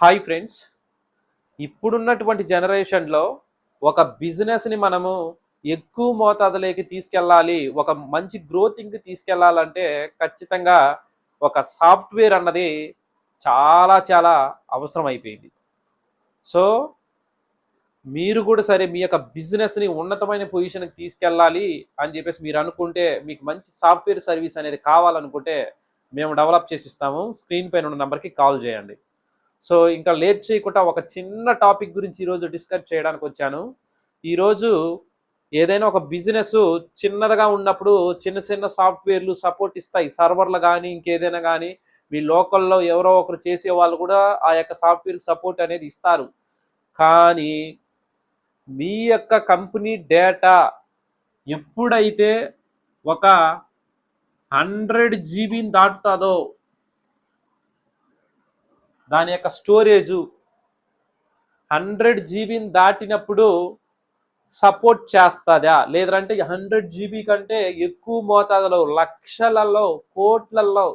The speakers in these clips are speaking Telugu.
Hi friends. ఇప్పుడున్నటువంటి జనరేషన్లో ఒక బిజినెస్ని మనము ఎక్కువ మోతాదులోకి తీసుకెళ్ళాలి ఒక మంచి గ్రోతింగ్కి తీసుకెళ్ళాలంటే ఖచ్చితంగా ఒక సాఫ్ట్వేర్ అన్నది చాలా చాలా అవసరం అయిపోయింది సో మీరు కూడా సరే మీ యొక్క బిజినెస్ని ఉన్నతమైన పొజిషన్కి తీసుకెళ్ళాలి అని చెప్పేసి మీరు అనుకుంటే మీకు మంచి సాఫ్ట్వేర్ సర్వీస్ అనేది కావాలనుకుంటే మేము డెవలప్ చేసి ఇస్తాము స్క్రీన్ పైన ఉన్న నెంబర్కి కాల్ చేయండి. సో ఇంకా లేట్ చేయకుండా ఒక చిన్న టాపిక్ గురించి ఈరోజు డిస్కస్ చేయడానికి వచ్చాను. ఈరోజు ఏదైనా ఒక బిజినెస్ చిన్నదిగా ఉన్నప్పుడు చిన్న చిన్న సాఫ్ట్వేర్లు సపోర్ట్ ఇస్తాయి. సర్వర్లు కానీ ఇంకేదైనా కానీ మీ లోకల్లో ఎవరో ఒకరు చేసే వాళ్ళు కూడా ఆ యొక్క సాఫ్ట్వేర్ సపోర్ట్ అనేది ఇస్తారు. కానీ మీ యొక్క కంపెనీ డేటా ఎప్పుడైతే ఒక హండ్రెడ్ జీబీని దాటుతుందో దాని యొక్క స్టోరేజు హండ్రెడ్ జీబీని దాటినప్పుడు సపోర్ట్ చేస్తుందా? లేదంటే హండ్రెడ్ జీబీ కంటే ఎక్కువ మోతాదులో లక్షలలో కోట్లలో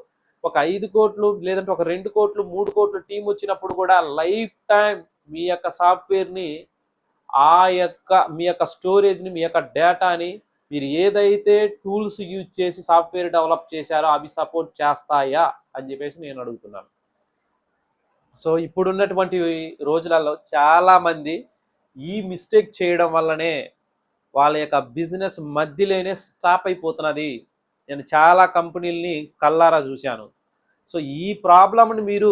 ఒక ఐదు కోట్లు లేదంటే ఒక రెండు కోట్లు మూడు కోట్లు టీం వచ్చినప్పుడు కూడా లైఫ్ టైం మీ యొక్క సాఫ్ట్వేర్ని ఆ యొక్క మీ యొక్క స్టోరేజ్ని మీ యొక్క డేటాని మీరు ఏదైతే టూల్స్ యూజ్ చేసి సాఫ్ట్వేర్ డెవలప్ చేశారో అవి సపోర్ట్ చేస్తాయా? అని చెప్పేసి నేను అడుగుతున్నాను. సో ఇప్పుడున్నటువంటి రోజులలో చాలామంది ఈ మిస్టేక్ చేయడం వల్లనే వాళ్ళ యొక్క బిజినెస్ మధ్యలోనే స్టాప్ అయిపోతున్నది. నేను చాలా కంపెనీలని కల్లారా చూశాను. సో ఈ ప్రాబ్లమ్ని మీరు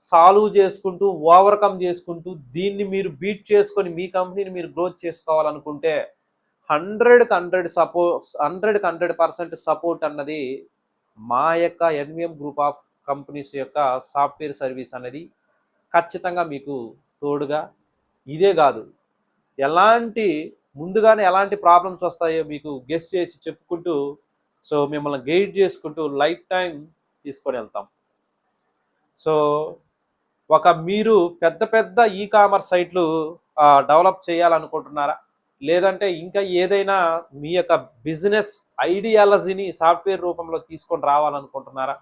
సాల్వ్ చేసుకుంటూ ఓవర్కమ్ చేసుకుంటూ దీన్ని మీరు బీట్ చేసుకొని మీ కంపెనీని మీరు గ్రోత్ చేసుకోవాలనుకుంటే హండ్రెడ్కి హండ్రెడ్ సపోర్ట్ హండ్రెడ్కి హండ్రెడ్ పర్సెంట్ సపోర్ట్ అన్నది మా యొక్క ఎన్విఎం గ్రూప్ ఆఫ్ కంపెనీస్ యొక్క సాఫ్ట్వేర్ సర్వీస్ అనేది ఖచ్చితంగా మీకు తోడుగా ఇదే కాదు. ఎలాంటి ముందుగానే ఎలాంటి ప్రాబ్లమ్స్ వస్తాయో మీకు గెస్ చేసి చెప్పుకుంటూ సో మిమ్మల్ని గైడ్ చేసుకుంటూ లైఫ్ టైం తీసుకొని వెళ్తాం. సో ఒక మీరు పెద్ద పెద్ద ఈ కామర్స్ సైట్లు డెవలప్ చేయాలనుకుంటున్నారా? లేదంటే ఇంకా ఏదైనా మీ యొక్క బిజినెస్ ఐడియాలజీని సాఫ్ట్వేర్ రూపంలో తీసుకొని రావాలనుకుంటున్నారా?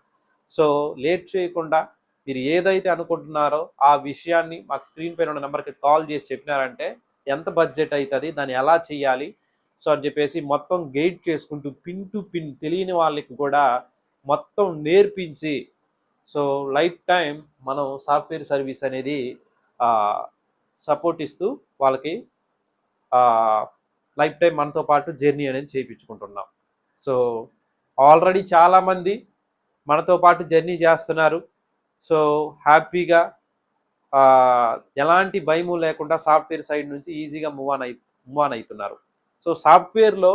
సో లేట్ చేయకుండా మీరు ఏదైతే అనుకుంటున్నారో ఆ విషయాన్ని మాకు స్క్రీన్ పైన ఉన్న నెంబర్కి కాల్ చేసి చెప్పినారంటే ఎంత బడ్జెట్ అవుతుంది దాన్ని ఎలా చేయాలి సో అని చెప్పేసి మొత్తం గైడ్ చేసుకుంటూ పిన్ టు పిన్ తెలియని వాళ్ళకి కూడా మొత్తం నేర్పించి సో లైఫ్ టైం మనం సాఫ్ట్వేర్ సర్వీస్ అనేది సపోర్ట్ ఇస్తూ వాళ్ళకి లైఫ్ టైం మనతో పాటు జర్నీ అనేది చేయించుకుంటున్నాం. సో ఆల్రెడీ చాలామంది మనతో పాటు జర్నీ చేస్తున్నారు. సో హ్యాపీగా ఎలాంటి భయము లేకుండా సాఫ్ట్వేర్ సైడ్ నుంచి ఈజీగా మూవ్ ఆన్ అయి మూవ్ ఆన్ అవుతున్నారు. సో సాఫ్ట్వేర్లో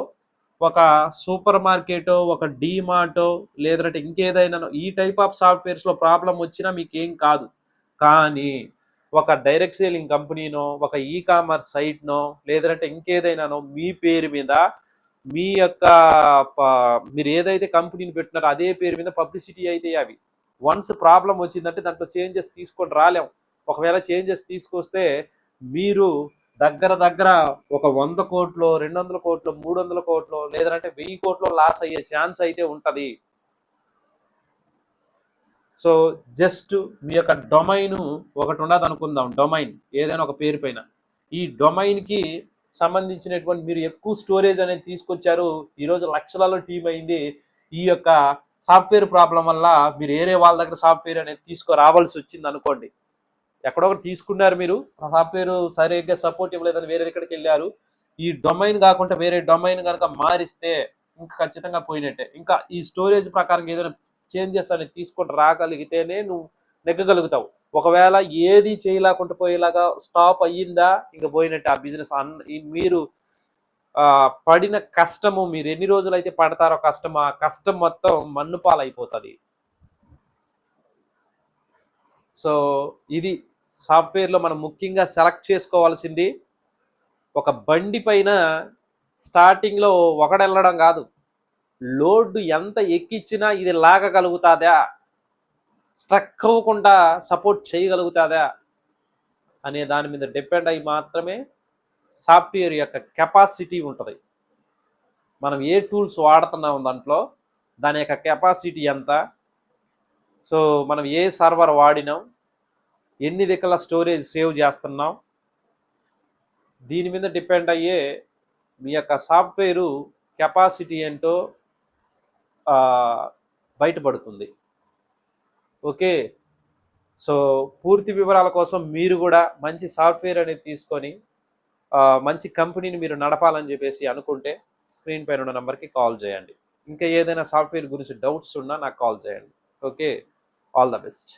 ఒక సూపర్ మార్కెటో ఒక డీమార్టో లేదంటే ఇంకేదైనా ఈ టైప్ ఆఫ్ సాఫ్ట్వేర్స్లో ప్రాబ్లం వచ్చినా మీకు ఏం కాదు. కానీ ఒక డైరెక్ట్ సేలింగ్ కంపెనీనో ఒక ఈ కామర్స్ సైట్నో లేదంటే ఇంకేదైనానో మీ పేరు మీద మీ యొక్క మీరు ఏదైతే కంపెనీని పెట్టినారో అదే పేరు మీద పబ్లిసిటీ అయితే అవి. వన్స్ ప్రాబ్లం వచ్చిందంటే దాంట్లో చేంజెస్ తీసుకొని రాలేం. ఒకవేళ చేంజెస్ తీసుకొస్తే మీరు దగ్గర దగ్గర ఒక వంద కోట్లు రెండు వందల కోట్లు మూడు వందల కోట్లు లేదంటే వెయ్యి కోట్లు లాస్ అయ్యే ఛాన్స్ అయితే ఉంటుంది. సో జస్ట్ మీ యొక్క డొమైన్ ఒకటి ఉండదు అనుకుందాం డొమైన్ ఏదైనా ఒక పేరు పైన. ఈ డొమైన్కి సంబంధించినటువంటి మీరు ఎక్కువ స్టోరేజ్ అనేది తీసుకొచ్చారు. ఈరోజు లక్షలలో టీం అయింది. ఈ యొక్క సాఫ్ట్వేర్ ప్రాబ్లం వల్ల మీరు వేరే వాళ్ళ దగ్గర సాఫ్ట్వేర్ అనేది తీసుకురావాల్సి వచ్చింది అనుకోండి. ఎక్కడొకటి తీసుకున్నారు మీరు సాఫ్ట్వేర్ సరిగ్గా సపోర్ట్ ఇవ్వలేదని వేరే దగ్గరికి వెళ్ళారు. ఈ డొమైన్ కాకుండా వేరే డొమైన్ కనుక మారిస్తే ఇంకా ఖచ్చితంగా పోయినట్టే. ఇంకా ఈ స్టోరేజ్ ప్రకారం ఏదైనా చేంజెస్ అనేది తీసుకొని రాగలిగితేనే నువ్వు నెగ్గగలుగుతావు. ఒకవేళ ఏది చేయలేకుండా పోయేలాగా స్టాప్ అయ్యిందా ఇంకా పోయినట్టే ఆ బిజినెస్ మీరు పడిన కష్టము మీరు ఎన్ని రోజులు అయితే పడతారో కష్టం ఆ కష్టం మొత్తం మన్నుపాలైపోతుంది సో ఇది సాఫ్ట్వేర్లో మనం ముఖ్యంగా సెలెక్ట్ చేసుకోవాల్సింది ఒక బండి పైన స్టార్టింగ్లో ఒకడెళ్ళడం కాదు. లోడ్ ఎంత ఎక్కిచ్చినా ఇది లాగగలుగుతుందా? స్ట్రక్ అవ్వకుండా సపోర్ట్ చేయగలుగుతుందా అనే దాని మీద డిపెండ్ అయి మాత్రమే సాఫ్ట్వేర్ యొక్క కెపాసిటీ ఉంటుంది. మనం ఏ టూల్స్ వాడుతున్నాం దాంట్లో దాని యొక్క కెపాసిటీ ఎంత? సో మనం ఏ సర్వర్ వాడినాం? ఎన్ని దిక్కల స్టోరేజ్ సేవ్ చేస్తున్నాం? దీని మీద డిపెండ్ అయ్యే మీ యొక్క సాఫ్ట్వేరు కెపాసిటీ ఏంటో బయటపడుతుంది. ఓకే. సో పూర్తి వివరాల కోసం మీరు కూడా మంచి సాఫ్ట్వేర్ అనేది తీసుకొని మంచి కంపెనీని మీరు నడపాలని చెప్పేసి అనుకుంటే స్క్రీన్ పైన ఉన్న నెంబర్కి కాల్ చేయండి. ఇంకా ఏదైనా సాఫ్ట్వేర్ గురించి డౌట్స్ ఉన్నా నాకు కాల్ చేయండి. ఓకే. All the best.